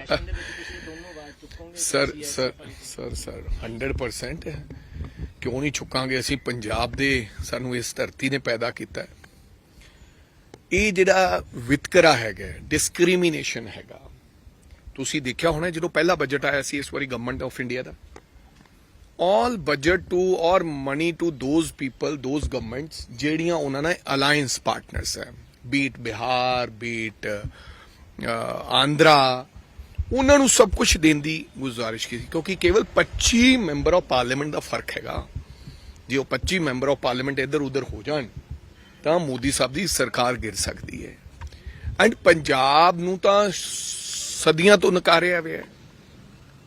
Session ਦੇ ਵਿੱਚ ਤੁਸੀਂ ਦੋਨੋਂ ਆਵਾਜ਼ ਚੁੱਕੋਗੇ ਸਰ ਸਰ ਸਰ ਸਰ 100% ਕਿਉਂ ਨਹੀਂ ਚੁੱਕਾਂਗੇ ਅਸੀਂ? ਪੰਜਾਬ ਦੇ ਸਾਨੂੰ ਇਸ ਧਰਤੀ ਨੇ ਪੈਦਾ ਕੀਤਾ ਇਹ ਜਿਹੜਾ ਵਿਤਕਰਾ ਹੈਗਾ ਡਿਸਕ੍ਰਿਮੀਨੇਸ਼ਨ ਹੈਗਾ। ਤੁਸੀਂ ਦੇਖਿਆ ਹੋਣਾ ਜਦੋਂ ਪਹਿਲਾ ਬਜਟ ਆਇਆ ਸੀ ਇਸ ਵਾਰੀ ਗਵਰਨਮੈਂਟ ਆਫ ਇੰਡੀਆ ਦਾ। All budget to or money to those people those governments ਜਿਹੜੀਆਂ ਉਹਨਾਂ ਨਾਲ ਅਲਾਈਅੰਸ ਪਾਰਟਨਰਸ ਹੈ। Be it Bihar be it Andhra ਉਹਨਾਂ ਨੂੰ ਸਭ ਕੁਝ ਦੇਣ ਦੀ ਗੁਜ਼ਾਰਿਸ਼ ਕੀਤੀ, ਕਿਉਂਕਿ ਕੇਵਲ 25 ਮੈਂਬਰ ਆਫ ਪਾਰਲੀਮੈਂਟ ਦਾ ਫ਼ਰਕ ਹੈਗਾ। ਜੇ ਉਹ 25 ਮੈਂਬਰ ਆਫ ਪਾਰਲੀਮੈਂਟ ਇੱਧਰ ਉੱਧਰ ਹੋ ਜਾਣ, ਤਾਂ ਮੋਦੀ ਸਾਹਿਬ ਦੀ ਸਰਕਾਰ ਗਿਰ ਸਕਦੀ ਹੈ। ਐਂਡ ਪੰਜਾਬ ਨੂੰ ਤਾਂ ਸਦੀਆਂ ਤੋਂ ਨਕਾਰਿਆ ਹੋਇਆ ਹੈ।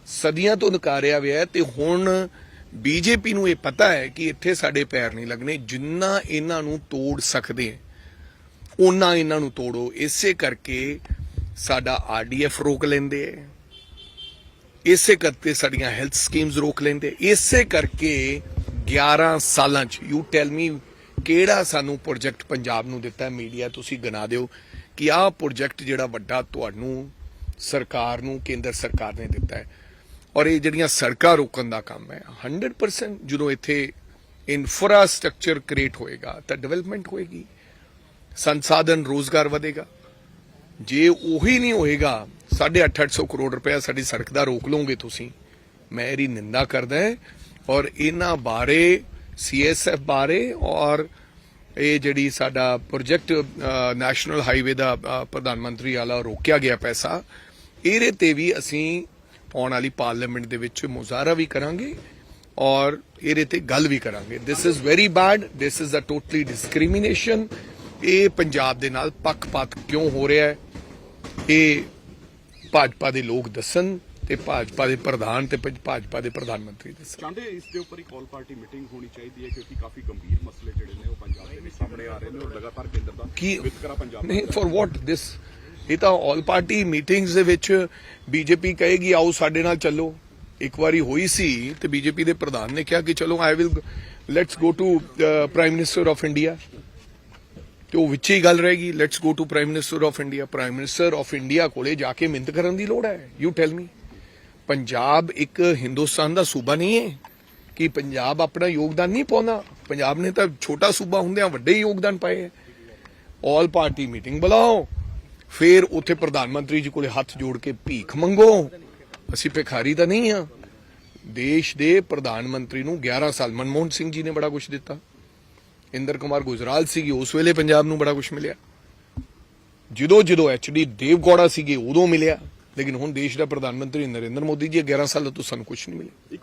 ਸਦੀਆਂ ਤੋਂ ਨਕਾਰਿਆ ਹੋਇਆ ਹੈ ਤੇ ਹੁਣ ਬੀਜੇਪੀ ਨੂੰ ਇਹ ਪਤਾ ਹੈ ਕਿ ਇੱਥੇ ਸਾਡੇ ਪੈਰ ਨਹੀਂ ਲੱਗਣੇ, ਜਿੰਨਾ ਇਹਨਾਂ ਨੂੰ ਤੋੜ ਸਕਦੇ ਹੈ ਉਹਨਾਂ ਇਹਨਾਂ ਨੂੰ ਤੋੜੋ। ਇਸੇ ਕਰਕੇ ਸਾਡਾ ਆਰਡੀਐਫ ਰੋਕ ਲੈਂਦੇ ਹੈ ਇਸੇ ਕਰਕੇ ਸਾਡੀਆਂ ਹੈਲਥ ਸਕੀਮਸ ਰੋਕ ਲੈਂਦੇ ਇਸੇ ਕਰਕੇ 11 ਸਾਲਾਂ ਚ ਯੂ ਟੈਲ ਮੀ ਕਿਹੜਾ ਸਾਨੂੰ ਪ੍ਰੋਜੈਕਟ ਪੰਜਾਬ ਨੂੰ ਦਿੱਤਾ, ਮੀਡੀਆ ਤੁਸੀਂ ਗਿਣਾ ਦਿਓ ਕਿ ਆਹ ਪ੍ਰੋਜੈਕਟ ਜਿਹੜਾ ਵੱਡਾ ਤੁਹਾਨੂੰ ਸਰਕਾਰ ਨੂੰ, ਕੇਂਦਰ ਸਰਕਾਰ ਨੇ ਦਿੱਤਾ ਹੈ ਔਰ ਇਹ ਜਿਹੜੀਆਂ ਸੜਕਾਂ ਰੋਕਣ ਦਾ ਕੰਮ ਹੈ 100% ਜਦੋਂ ਇੱਥੇ ਇਨਫਰਾਸਟ੍ਰਕਚਰ ਕ੍ਰੀਏਟ ਹੋਏਗਾ ਤਾਂ ਡਿਵੈਲਪਮੈਂਟ ਹੋਏਗੀ। ਸੰਸਾਧਨ ਰੋਜ਼ਗਾਰ ਵਧੇਗਾ। ਜੇ ਉਹੀ ਨਹੀਂ ਹੋਏਗਾ 850 ਕਰੋੜ ਰੁਪਏ ਸਾਡੀ ਸੜਕ ਦਾ ਰੋਕ ਲਓਗੇ ਤੁਸੀਂ। ਮੈਂ ਇਹਦੀ ਨਿੰਦਾ ਕਰਦਾ ਹਾਂ ਔਰ ਇਹਨਾਂ ਬਾਰੇ ਸੀਐਸਐਫ ਬਾਰੇ ਔਰ ਇਹ ਜਿਹੜੀ ਸਾਡਾ ਪ੍ਰੋਜੈਕਟ ਨੈਸ਼ਨਲ ਹਾਈਵੇ ਦਾ ਪ੍ਰਧਾਨ ਮੰਤਰੀ ਵਾਲਾ ਰੋਕਿਆ ਗਿਆ ਪੈਸਾ, ਇਹਦੇ ਤੇ ਵੀ ਅਸੀਂ ਆਉਣ ਵਾਲੀ ਪਾਰਲੀਮੈਂਟ ਦੇ ਵਿੱਚ ਮੁਜ਼ਾਹਰਾ ਵੀ ਕਰਾਂਗੇ ਔਰ ਇਹਦੇ ਤੇ ਗੱਲ ਵੀ ਕਰਾਂਗੇ। This is very bad this is a totally discrimination ਇਹ ਪੰਜਾਬ ਦੇ ਨਾਲ ਪੱਖਪਾਤ ਕਿਉਂ ਹੋ ਰਿਹਾ ਹੈ? ਇਹ ਭਾਜਪਾ ਦੇ ਲੋਕ ਦੱਸਣ ਤੇ ਭਾਜਪਾ ਦੇ ਪ੍ਰਧਾਨ ਤੇ ਭਜ- ਭਾਜਪਾ ਦੇ ਪ੍ਰਧਾਨ ਮੰਤਰੀ ਦੱਸਣ। ਚਾਹੁੰਦੇ ਇਸ ਦੇ ਉੱਪਰ ਇੱਕ ਆਲ ਪਾਰਟੀ ਮੀਟਿੰਗ ਹੋਣੀ ਚਾਹੀਦੀ ਹੈ ਕਿਉਂਕਿ ਕਾਫੀ ਗੰਭੀਰ ਮਸਲੇ ਜਿਹੜੇ ਨੇ ਉਹ ਪੰਜਾਬ ਦੇ ਵਿੱਚ ਸਾਹਮਣੇ ਆ ਰਹੇ ਨੇ ਔਰ ਲਗਾਤਾਰ ਕੇਂਦਰ ਦਾ ਵਿਤਕਰਾ ਪੰਜਾਬ ਨਹੀਂ ਫॉर ਵਾਟ ਦਿਸ ਇਹ ਤਾਂ ਆਲ ਪਾਰਟੀ ਮੀਟਿੰਗਸ ਦੇ ਵਿੱਚ ਬੀਜੇਪੀ ਕਹੇਗੀ ਆਓ ਸਾਡੇ ਨਾਲ ਚੱਲੋ। ਇੱਕ ਵਾਰੀ ਹੋਈ ਸੀ ਤੇ ਬੀਜੇਪੀ ਦੇ ਪ੍ਰਧਾਨ ਨੇ ਕਿਹਾ ਕਿ ਚਲੋ I will let's go to prime minister of India ਤੇ ਉਹ ਵਿੱਚ ਹੀ ਗੱਲ ਰਹੇਗੀ let's go to prime minister of India prime minister of India ਕੋਲੇ ਜਾ ਕੇ ਮਿੰਤ ਕਰਨ ਦੀ ਲੋੜ ਹੈ ਯੂ ਟੈਲ ਮੀ ਪੰਜਾਬ ਇੱਕ ਹਿੰਦੁਸਤਾਨ ਦਾ ਸੂਬਾ ਨਹੀਂ ਹੈ ਕਿ ਪੰਜਾਬ ਆਪਣਾ ਯੋਗਦਾਨ ਨਹੀਂ ਪਾਉਂਦਾ। ਪੰਜਾਬ ਨੇ ਤਾਂ ਛੋਟਾ ਸੂਬਾ ਹੁੰਦਿਆਂ ਵੱਡੇ ਯੋਗਦਾਨ ਪਾਏ ਆਲ ਪਾਰਟੀ ਮੀਟਿੰਗ ਬੁਲਾਓ, ਫਿਰ ਉੱਥੇ ਪ੍ਰਧਾਨ ਮੰਤਰੀ ਜੀ ਕੋਲੇ ਹੱਥ ਜੋੜ ਕੇ ਭੀਖ ਮੰਗੋ। ਅਸੀਂ ਭਿਖਾਰੀ ਤਾਂ ਨਹੀਂ ਆ ਦੇਸ਼ ਦੇ ਪ੍ਰਧਾਨ ਮੰਤਰੀ ਨੂੰ 11 ਸਾਲ ਮਨਮੋਹਨ ਸਿੰਘ ਜੀ ਨੇ ਬੜਾ ਕੁਝ ਦਿੱਤਾ। ਇੰਦਰ ਕੁਮਾਰ ਗੁਜਰਾਲ ਸੀਗੀ, ਉਸ ਵੇਲੇ ਪੰਜਾਬ ਨੂੰ ਬੜਾ ਕੁਝ ਮਿਲਿਆ। ਜਦੋਂ ਜਦੋਂ ਐਚਡੀ ਦੇਵਗੌੜਾ ਸੀਗੇ, ਉਦੋਂ ਮਿਲਿਆ। ਲੇਕਿਨ ਹੁਣ ਦੇਸ਼ ਦਾ ਪ੍ਰਧਾਨ ਮੰਤਰੀ ਨਰਿੰਦਰ ਮੋਦੀ ਜੀ 11 ਸਾਲਾਂ ਤੋਂ ਸਾਨੂੰ ਕੁਝ ਨਹੀਂ ਮਿਲਿਆ।